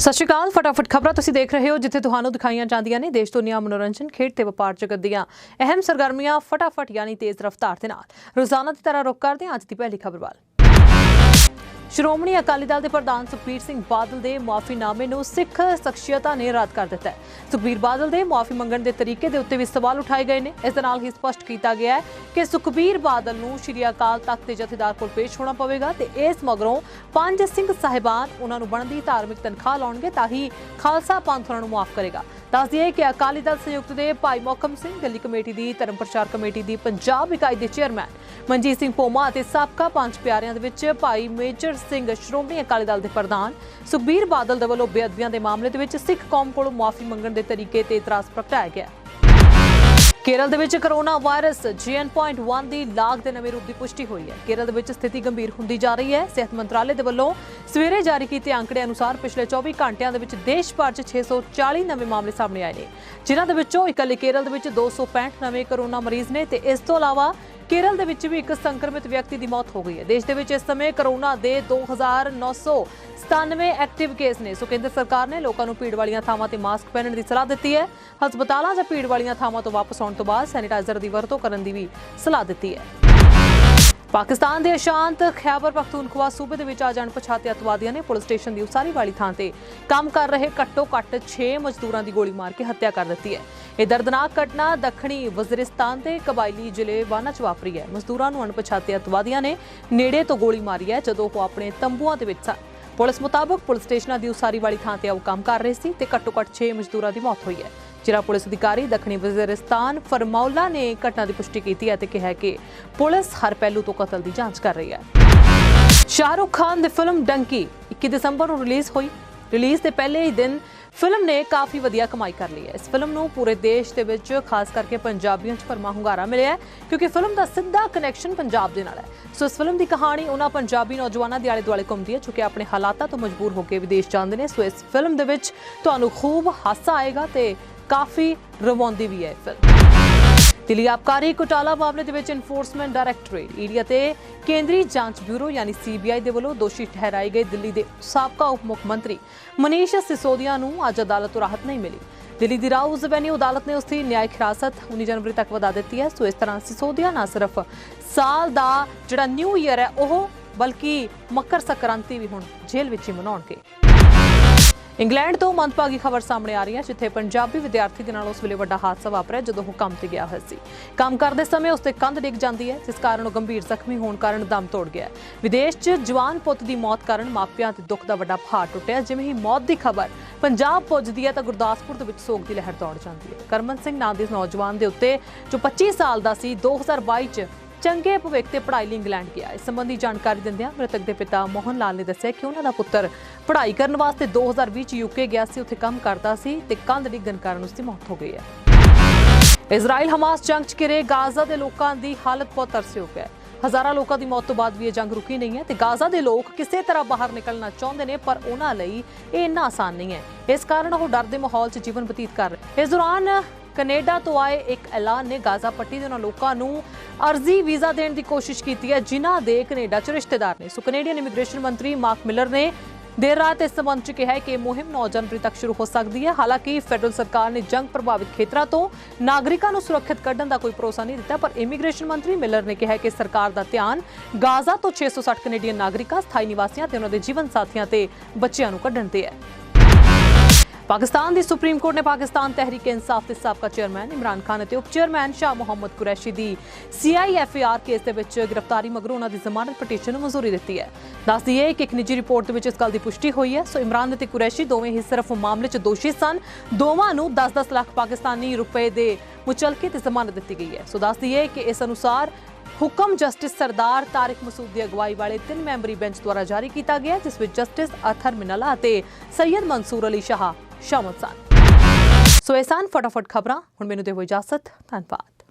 ਸਤਿ ਸ਼੍ਰੀ ਅਕਾਲ, ਫਟਾਫਟ ਖਬਰਾਂ ਤੁਸੀਂ ਦੇਖ ਰਹੇ ਹੋ, ਜਿੱਥੇ ਤੁਹਾਨੂੰ ਦਿਖਾਈਆਂ ਜਾਂਦੀਆਂ ਨੇ ਦੇਸ਼ ਦੁਨੀਆ ਮਨੋਰੰਜਨ ਖੇਡ ਤੇ ਵਪਾਰ ਜਗਤ ਦੀਆਂ ਅਹਿਮ ਸਰਗਰਮੀਆਂ ਫਟਾਫਟ ਯਾਨੀ ਤੇਜ਼ ਰਫ਼ਤਾਰ ਦੇ ਨਾਲ। ਰੋਜ਼ਾਨਾ ਦੀ ਤਰ੍ਹਾਂ ਰੁਕ ਕਰਦੇ ਹਾਂ, ਅੱਜ ਦੀ ਪਹਿਲੀ ਖਬਰ ਵੱਲ। ਸ਼੍ਰੋਮਣੀ ਅਕਾਲੀ ਦਲ ਦੇ ਪ੍ਰਧਾਨ ਸੁਖਬੀਰ ਸਿੰਘ ਬਾਦਲ ਦੇ ਮੁਆਫੀਨਾਮੇ ਨੂੰ ਸਿੱਖ ਸ਼ਖਸੀਅਤਾਂ ਨੇ ਰੱਦ ਕਰ ਦਿੱਤਾ ਹੈ। ਸੁਖਬੀਰ ਬਾਦਲ ਦੇ ਮੁਆਫੀ ਮੰਗਣ ਦੇ ਤਰੀਕੇ ਦੇ ਉੱਤੇ ਵੀ ਸਵਾਲ ਉਠਾਏ ਗਏ ਨੇ। ਇਸ ਦੇ ਨਾਲ ਹੀ ਸਪਸ਼ਟ ਕੀਤਾ ਗਿਆ ਹੈ ਕਿ ਸੁਖਬੀਰ ਬਾਦਲ ਨੂੰ ਸ਼੍ਰੀ ਅਕਾਲ ਤਖਤ ਦੇ ਜਥੇਦਾਰ ਕੋਲ ਪੇਸ਼ ਹੋਣਾ ਪਵੇਗਾ ਤੇ ਇਸ ਮਗਰੋਂ ਪੰਜ ਸਿੰਘ ਸਾਹਿਬਾਨ ਉਹਨਾਂ ਨੂੰ ਬਣਦੀ ਧਾਰਮਿਕ ਤਨਖਾਹ ਲਾਉਣਗੇ ਤਾਂ ਹੀ ਖਾਲਸਾ ਪੰਥ ਉਹਨਾਂ ਨੂੰ ਮਾਫ ਕਰੇਗਾ। ਦੱਸ ਦਈਏ ਕਿ ਅਕਾਲੀ ਦਲ ਸੰਯੁਕਤ ਦੇ ਭਾਈ ਮੋਹਕਮ ਸਿੰਘ, ਦਿੱਲੀ ਕਮੇਟੀ ਦੀ ਧਰਮ ਪ੍ਰਚਾਰ ਕਮੇਟੀ ਦੀ ਪੰਜਾਬ ਇਕਾਈ ਦੇ ਚੇਅਰਮੈਨ ਮਨਜੀਤ ਸਿੰਘ ਪੋਮਾ ਅਤੇ ਸਾਬਕਾ ਪੰਜ ਪਿਆਰਿਆਂ ਦੇ ਵਿੱਚ ਭਾਈ ਮੇਜਰ ਸਿੰਘ ਸ਼੍ਰੋਮਣੀ ਅਕਾਲੀ ਦਲ ਦੇ ਪ੍ਰਧਾਨ। ਸੁਖਬੀਰ ਬਾਦਲ ਦੇ ਵੱਲੋਂ ਬੇਅਦਬੀਆਂ ਦੇ ਮਾਮਲੇ ਦੇ ਵਿੱਚ ਸਿੱਖ ਕੌਮ ਕੋਲੋਂ ਮੁਆਫੀ ਮੰਗਣ ਦੇ ਤਰੀਕੇ ਤੇ ਇਤਰਾਜ਼ ਪ੍ਰਗਟਾਇਆ ਗਿਆ। ਕੇਰਲ ਦੇ ਵਿੱਚ ਕਰੋਨਾ ਵਾਇਰਸ JN.1 ਦੀ ਲਾਗ ਦੇ ਨਵੇਂ ਰੂਪ ਦੀ ਪੁਸ਼ਟੀ ਹੋਈ ਹੈ। ਕੇਰਲ ਦੇ ਵਿੱਚ ਸਥਿਤੀ ਗੰਭੀਰ ਹੁੰਦੀ ਜਾ ਰਹੀ ਹੈ। ਸਿਹਤ ਮੰਤਰਾਲੇ ਦੇ ਵੱਲੋਂ ਸਵੇਰੇ ਜਾਰੀ ਕੀਤੇ ਅੰਕੜੇ ਅਨੁਸਾਰ ਪਿਛਲੇ 24 ਘੰਟਿਆਂ ਦੇ ਵਿੱਚ ਦੇਸ਼ ਭਰ 'ਚ 640 ਨਵੇਂ ਮਾਮਲੇ ਸਾਹਮਣੇ ਆਏ ਨੇ। ਜਿਨ੍ਹਾਂ ਦੇ ਵਿੱਚੋਂ ਇਕੱਲੇ ਕੇਰਲ ਦੇ ਵਿੱਚ 265 ਨਵੇਂ ਕਰੋਨਾ ਮਰੀਜ਼ ਨੇ ਤੇ ਇਸ ਤੋਂ ਇਲਾਵਾ ਕੇਰਲ ਦੇ ਵਿੱਚ ਵੀ ਇੱਕ ਸੰਕਰਮਿਤ ਵਿਅਕਤੀ ਦੀ ਮੌਤ ਹੋ ਗਈ ਹੈ। ਦੇਸ਼ ਦੇ ਵਿੱਚ ਇਸ ਸਮੇਂ ਕਰੋਨਾ ਦੇ 2997 ਐਕਟਿਵ ਕੇਸ ਨੇ। ਸੋ ਕੇਂਦਰ ਸਰਕਾਰ ਨੇ ਲੋਕਾਂ ਨੂੰ ਭੀੜ ਵਾਲੀਆਂ ਥਾਵਾਂ ਤੇ ਮਾਸਕ ਪਹਿਨਣ ਦੀ ਸਲਾਹ ਦਿੱਤੀ ਹੈ। ਹਸਪਤਾਲਾਂ ਜਾਂ ਭੀੜ ਵਾਲੀਆਂ ਥਾਵਾਂ ਤੋਂ ਵਾਪਸ ਆਉਣ ਤੋਂ ਬਾਅਦ ਸੈਨੀਟਾਈਜ਼ਰ ਦੀ ਵਰਤੋਂ ਕਰਨ ਦੀ ਵੀ ਸਲਾਹ ਦਿੱਤੀ ਹੈ। ਪਾਕਿਸਤਾਨ ਦੇ ਅਸ਼ਾਂਤ ਖੈਬਰ ਪਖਤੂਨਖਵਾ ਸੂਬੇ ਦੇ ਵਿੱਚ ਆ ਪਛਾਤੇ ਅਤਵਾਦੀਆਂ ਨੇ ਪੁਲਿਸ ਸਟੇਸ਼ਨ ਦੀ ਉਸਾਰੀ ਵਾਲੀ ਥਾਂ ਤੇ ਕੰਮ ਕਰ ਰਹੇ ਘੱਟੋ ਘੱਟ 6 ਮਜ਼ਦੂਰਾਂ ਦੀ ਗੋਲੀ ਮਾਰ ਕੇ ਹੱਤਿਆ ਕਰ ਦਿੱਤੀ ਹੈ। ਇਹ ਦਰਦਨਾਕ ਘਟਨਾ ਦੱਖਣੀ ਵਜ਼ੀਰਿਸਤਾਨ ਦੇ ਕਬਾਇਲੀ ਜ਼ਿਲ੍ਹੇ ਵਾਨਾ ਚ ਵਾਪਰੀ ਹੈ। ਮਜ਼ਦੂਰਾਂ ਨੂੰ ਅਣਪਛਾਤੇ ਅਤਵਾਦੀਆਂ ਨੇ ਨੇੜੇ ਤੋਂ ਗੋਲੀ ਮਾਰੀ ਹੈ ਜਦੋਂ ਉਹ ਆਪਣੇ ਤੰਬੂਆਂ ਦੇ ਵਿੱਚ ਸਨ। ਪੁਲਿਸ ਮੁਤਾਬਕ ਪੁਲਿਸ ਸਟੇਸ਼ਨਾਂ ਦੀ ਉਸਾਰੀ ਵਾਲੀ ਥਾਂ ਤੇ ਉਹ ਕੰਮ ਕਰ ਰਹੇ ਸੀ ਤੇ ਘੱਟੋ ਘੱਟ 6 ਮਜ਼ਦੂਰਾਂ ਦੀ ਮੌਤ ਹੋਈ ਹੈ। ਜ਼ਿਲ੍ਹਾ ਪੁਲਿਸ ਅਧਿਕਾਰੀ ਦੱਖਣੀ ਵਜ਼ੀਰਿਸਤਾਨ ਫਰਮੌਲਾ ਨੇ ਘਟਨਾ ਦੀ ਪੁਸ਼ਟੀ ਕੀਤੀ ਹੈ ਤੇ ਕਿਹਾ ਕਿ ਪੁਲਿਸ ਹਰ ਪਹਿਲੂ ਤੋਂ ਕਤਲ ਦੀ ਜਾਂਚ ਕਰ ਰਹੀ ਹੈ। ਸ਼ਾਹਰੁਖ ਖਾਨ ਦੀ ਫਿਲਮ ਡੰਕੀ 21 ਦਸੰਬਰ ਨੂੰ ਰਿਲੀਜ਼ ਹੋਈ। ਰਿਲੀਜ਼ ਦੇ ਪਹਿਲੇ ਹੀ ਦਿਨ ਫਿਲਮ ਨੇ ਕਾਫੀ ਵਧੀਆ ਕਮਾਈ ਕਰ ਲਈ ਹੈ। ਇਸ ਫਿਲਮ ਨੂੰ ਪੂਰੇ ਦੇਸ਼ ਦੇ ਵਿੱਚ ਖਾਸ ਕਰਕੇ ਪੰਜਾਬੀਆਂ 'ਚ ਭਰਮਾ ਹੁੰਗਾਰਾ ਮਿਲਿਆ ਕਿਉਂਕਿ ਫਿਲਮ ਦਾ ਸਿੱਧਾ ਕਨੈਕਸ਼ਨ ਪੰਜਾਬ ਦੇ ਨਾਲ ਹੈ। ਸੋ ਇਸ ਫਿਲਮ ਦੀ ਕਹਾਣੀ ਉਹਨਾਂ ਪੰਜਾਬੀ ਨੌਜਵਾਨਾਂ ਦੇ ਆਲੇ ਦੁਆਲੇ ਘੁੰਮਦੀ ਹੈ, ਜੋ ਆਪਣੇ ਹਾਲਾਤਾਂ ਤੋਂ ਮਜਬੂਰ ਹੋ ਕੇ ਵਿਦੇਸ਼ ਜਾਂਦੇ ਨੇ। ਸੋ ਇਸ ਫਿਲਮ ਦੇ ਵਿੱਚ ਤੁਹਾਨੂੰ ਖੂਬ ਹਾਸਾ ਆਏਗਾ ਤੇ ਕਾਫੀ ਰਵਾਉਂਦੀ ਵੀ ਹੈ ਇਹ ਫਿਲਮ ਦਿੱਲੀ ਆਬਕਾਰੀ ਘੁਟਾਲਾ ਮਾਮਲੇ ਦੇ ਵਿੱਚ ਇਨਫੋਰਸਮੈਂਟ ਡਾਇਰੈਕਟੋਰੇਟ ਈਡੀ ਅਤੇ ਕੇਂਦਰੀ ਜਾਂਚ ਬਿਊਰੋ ਯਾਨੀ ਸੀਬੀਆਈ ਦੇ ਵੱਲੋਂ ਦੋਸ਼ੀ ਠਹਿਰਾਏ ਗਏ ਦਿੱਲੀ ਦੇ ਸਾਬਕਾ ਉਪ ਮੁੱਖ ਮੰਤਰੀ ਮਨੀਸ਼ ਸਿਸੋਦੀਆ ਨੂੰ ਅੱਜ ਅਦਾਲਤ ਤੋਂ ਰਾਹਤ ਨਹੀਂ ਮਿਲੀ। ਦਿੱਲੀ ਦੀ ਰਾਉਜ਼ ਵੈਨਿਊ ਅਦਾਲਤ ਨੇ ਉਸ ਦੀ ਨਿਆਇਕ ਹਿਰਾਸਤ 19 ਜਨਵਰੀ ਤੱਕ ਵਧਾ ਦਿੱਤੀ ਹੈ। ਸੋ ਇਸ ਤਰ੍ਹਾਂ ਸਿਸੋਦੀਆ ਨਾ ਸਿਰਫ ਸਾਲ ਦਾ ਜਿਹੜਾ ਨਿਊ ਈਅਰ ਹੈ, ਉਹ ਬਲਕਿ ਮਕਰ ਸੰਕ੍ਰਾਂਤੀ ਵੀ ਹੁਣ ਜੇਲ੍ਹ ਵਿੱਚ ਹੀ ਮਨਾਉਣਗੇ। ਇੰਗਲੈਂਡ ਤੋਂ ਮੰਦਭਾਗੀ ਖਬਰ ਸਾਹਮਣੇ ਆ ਰਹੀ ਹੈ, ਜਿੱਥੇ ਪੰਜਾਬੀ ਵਿਦਿਆਰਥੀ ਦੇ ਨਾਲ ਉਸ ਵੇਲੇ ਵੱਡਾ ਹਾਦਸਾ ਵਾਪਰਿਆ ਜਦੋਂ ਉਹ ਕੰਮ ਤੇ ਗਿਆ ਹੋਇਆ ਸੀ। ਕੰਮ ਕਰਦੇ ਸਮੇਂ ਉਸ ਤੇ ਕੰਧ ਡਿੱਗ ਜਾਂਦੀ ਹੈ, ਜਿਸ ਕਾਰਨ ਉਹ ਗੰਭੀਰ ਜ਼ਖਮੀ ਹੋਣ ਕਾਰਨ ਦਮ ਤੋੜ ਗਿਆ ਵਿਦੇਸ਼ 'ਚ ਜਵਾਨ ਪੁੱਤ ਦੀ ਮੌਤ ਕਾਰਨ ਮਾਪਿਆਂ ਤੇ ਦੁੱਖ ਦਾ ਵੱਡਾ ਪਹਾੜ ਟੁੱਟਿਆ। ਜਿਵੇਂ ਹੀ ਮੌਤ ਦੀ ਖਬਰ ਪੰਜਾਬ ਪੁੱਜਦੀ ਹੈ, ਤਾਂ ਗੁਰਦਾਸਪੁਰ ਦੇ ਵਿੱਚ ਸੋਗ ਦੀ ਲਹਿਰ ਦੌੜ ਜਾਂਦੀ ਹੈ। ਕਰਮਨ ਸਿੰਘ ਨਾਂ ਦੇ ਨੌਜਵਾਨ ਦੇ ਉੱਤੇ, ਜੋ 25 ਸਾਲ ਦਾ ਸੀ 2022 'ਚ ਚੰਗੇ ਭਵਿੱਖ ਤੇ ਪੜ੍ਹਾਈ ਲਈ ਇੰਗਲੈਂਡ ਗਿਆ। ਇਸ ਸੰਬੰਧੀ ਜਾਣਕਾਰੀ ਦਿੰਦਿਆਂ ਮ੍ਰਿਤਕ ਦੇ ਪਿਤਾ ਮੋਹਨ ਲਾਲ ਨੇ ਦੱਸਿਆ ਕਿ ਉਹਨਾਂ ਦਾ ਪੁੱਤਰ ਪੜ੍ਹਾਈ ਕਰਨ ਵਾਸਤੇ 2020 ਚ ਯੂਕੇ ਗਿਆ ਸੀ, ਉੱਥੇ ਕੰਮ ਕਰਦਾ ਸੀ ਤੇ ਕੰਧ ਡਿੱਗਣ ਕਾਰਨ ਉਸ ਦੀ ਮੌਤ ਹੋ ਗਈ ਹੈ। ਇਜ਼ਰਾਈਲ ਹਮਾਸ ਜੰਗ ਚ ਘਿਰੇ ਗਾਜ਼ਾ ਦੇ ਲੋਕਾਂ ਦੀ ਹਾਲਤ ਬਹੁਤ ਤਰਸਯੋਗ ਹੈ। ਹਜ਼ਾਰਾਂ ਲੋਕਾਂ ਦੀ ਮੌਤ ਤੋਂ ਬਾਅਦ ਵੀ ਇਹ ਜੰਗ ਰੁਕੀ ਨਹੀਂ ਹੈ ਤੇ ਗਾਜ਼ਾ ਦੇ ਲੋਕ ਕਿਸੇ ਤਰ੍ਹਾਂ ਬਾਹਰ ਨਿਕਲਣਾ ਚਾਹੁੰਦੇ ਨੇ, ਪਰ ਉਹਨਾਂ ਲਈ ਇਹ ਇੰਨਾ ਆਸਾਨ ਨਹੀਂ ਹੈ। ਇਸ ਕਾਰਨ ਉਹ ਡਰ ਦੇ ਮਾਹੌਲ 'ਚ ਜੀਵਨ ਬਤੀਤ ਕਰ ਰਹੇ ਇਸ ਦੌਰਾਨ ਕੈਨੇਡਾ ਤੋਂ ਆਏ ਇੱਕ ਐਲਾਨ ਨੇ ਗਾਜ਼ਾ ਪੱਟੀ ਦੇ ਉਹਨਾਂ ਲੋਕਾਂ ਨੂੰ ਅਰਜ਼ੀ, ਵੀਜ਼ਾ ਦੇਣ ਦੀ ਕੋਸ਼ਿਸ਼ ਕੀਤੀ ਹੈ, ਜਿਨ੍ਹਾਂ ਦੇ ਕੈਨੇਡਾ 'ਚ ਰਿਸ਼ਤੇਦਾਰ ਨੇ। ਸੋ ਕੈਨੇਡੀਅਨ ਇਮੀਗ੍ਰੇਸ਼ਨ ਮੰਤਰੀ ਮਾਰਕ ਮਿਲਰ ਨੇ ਦੇਰ ਰਾਤ ਇਸ ਸੰਬੰਧ 'ਚ ਕਿਹਾ ਹੈ ਕਿ ਮੁਹਿੰਮ 9 ਜਨਵਰੀ ਤੱਕ ਸ਼ੁਰੂ ਹੋ ਸਕਦੀ ਹੈ। ਹਾਲਾਂਕਿ ਫੈਡਰਲ ਸਰਕਾਰ ਨੇ ਜੰਗ ਪ੍ਰਭਾਵਿਤ ਖੇਤਰਾਂ ਤੋਂ ਨਾਗਰਿਕਾਂ ਨੂੰ ਸੁਰੱਖਿਅਤ ਕੱਢਣ ਦਾ ਕੋਈ ਭਰੋਸਾ ਨਹੀਂ ਦਿੱਤਾ, ਪਰ ਇਮੀਗ੍ਰੇਸ਼ਨ ਮੰਤਰੀ ਮਿਲਰ ਨੇ ਕਿਹਾ ਕਿ ਸਰਕਾਰ ਦਾ ਧਿਆਨ ਗਾਜ਼ਾ ਤੋਂ 660 ਕੈਨੇਡੀਅਨ ਨਾਗਰਿਕਾਂ, ਸਥਾਈ ਨਿਵਾਸੀਆਂ ਤੇ ਉਹਨਾਂ ਦੇ ਜੀਵਨ ਸਾਥੀਆਂ ਤੇ ਬੱਚਿਆਂ ਨੂੰ ਕੱਢਣ ਤੇ ਹੈ। ਪਾਕਿਸਤਾਨ ਦੀ ਸੁਪਰੀਮ ਕੋਰਟ ਨੇ ਪਾਕਿਸਤਾਨ ਤਹਿਰੀਕ ਇਨਸਾਫ ਦੇ ਸਾਬਕਾ ਚੇਅਰਮੈਨ ਇਮਰਾਨ ਖਾਨ ਅਤੇ ਉਪ ਚੇਅਰਮੈਨ ਸ਼ਾਹ ਮੁਹੰਮਦ ਕੁਰੈਸ਼ੀ ਦੀ ਸੀਆਈਐਫਏਆਰ ਕੇਸ ਦੇ ਵਿੱਚ ਗ੍ਰਿਫਤਾਰੀ ਮਗਰੋਂ ਉਹਨਾਂ ਦੀ ਜ਼ਮਾਨਤ ਪਟੀਸ਼ਨ ਨੂੰ ਮਨਜ਼ੂਰੀ ਦਿੱਤੀ ਹੈ। ਦੱਸ ਦਈਏ ਕਿ ਇੱਕ ਨਿੱਜੀ ਰਿਪੋਰਟ ਦੇ ਵਿੱਚ ਇਸ ਗੱਲ ਦੀ ਪੁਸ਼ਟੀ ਹੋਈ ਹੈ। ਸੋ ਇਮਰਾਨ ਅਤੇ ਕੁਰੈਸ਼ੀ ਦੋਵੇਂ ਹੀ ਸਿਰਫ ਮਾਮਲੇ 'ਚ ਦੋਸ਼ੀ ਸਨ। ਦੋਵਾਂ ਨੂੰ 10-10 ਲੱਖ ਪਾਕਿਸਤਾਨੀ ਰੁਪਏ ਦੇ ਮੁਚਲਕੇ ਤੇ ਜ਼ਮਾਨਤ ਦਿੱਤੀ ਗਈ ਹੈ। ਸੋ ਦੱਸ ਦਈਏ ਕਿ ਇਸ ਅਨੁਸਾਰ ਹੁਕਮ ਜਸਟਿਸ ਸਰਦਾਰ ਤਾਰਿਕ ਮਸੂਦ ਦੀ ਅਗਵਾਈ ਵਾਲੇ ਤਿੰਨ ਮੈਂਬਰੀ ਬੈਂਚ ਦੁਆਰਾ ਜਾਰੀ ਕੀਤਾ ਗਿਆ, ਜਿਸ ਵਿੱਚ ਜਸਟਿਸ ਅਥਰ ਮਿਨਲਾ ਅਤੇ ਸੈਯਦ ਮਨਸੂਰ ਅਲੀ ਸ਼ਾਹ ਸ਼ਾਮਲ ਸਨ। ਸੋ ਇਹ ਸਨ ਫਟਾਫਟ ਖਬਰਾਂ, ਹੁਣ ਮੈਨੂੰ ਦਿਓ ਇਜਾਜ਼ਤ, ਧੰਨਵਾਦ।